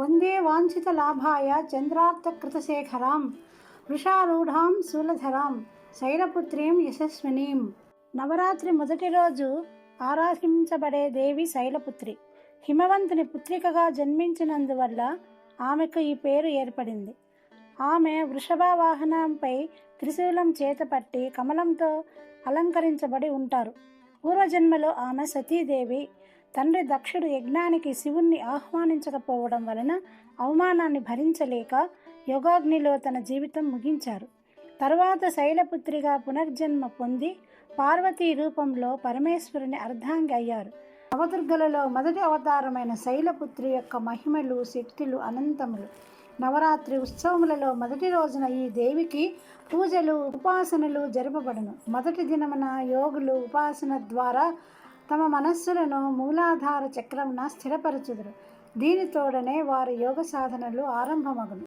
వందే వాంఛిత లాభాయ చంద్రార్థకృతశేఖరాం వృషారూఢాం శూలధరాం శైలపుత్రీం యశస్వినీం నవరాత్రి మొదటి రోజు ఆరాధించబడే దేవి శైలపుత్రి. హిమవంతుని పుత్రికగా జన్మించినందువల్ల ఆమెకు ఈ పేరు ఏర్పడింది. ఆమె వృషభ వాహనంపై త్రిశూలం చేతపట్టి కమలంతో అలంకరించబడి ఉంటారు. పూర్వజన్మలో ఆమె సతీదేవి తండ్రి దక్షుడు యజ్ఞానికి శివుణ్ణి ఆహ్వానించకపోవడం వలన అవమానాన్ని భరించలేక యోగాగ్నిలో తన జీవితం ముగించారు. తరువాత శైలపుత్రిగా పునర్జన్మ పొంది పార్వతీ రూపంలో పరమేశ్వరుని అర్ధాంగి అయ్యారు. నవదుర్గలలో మొదటి అవతారమైన శైలపుత్రి యొక్క మహిమలు శక్తులు అనంతములు. నవరాత్రి ఉత్సవములలో మొదటి రోజున ఈ దేవికి పూజలు ఉపాసనలు జరపబడను. మొదటి దినమున యోగులు ఉపాసన ద్వారా తమ మనస్సులను మూలాధార చక్రమున స్థిరపరచుదురు. దీనితోడనే వారి యోగ సాధనలు ఆరంభమగును.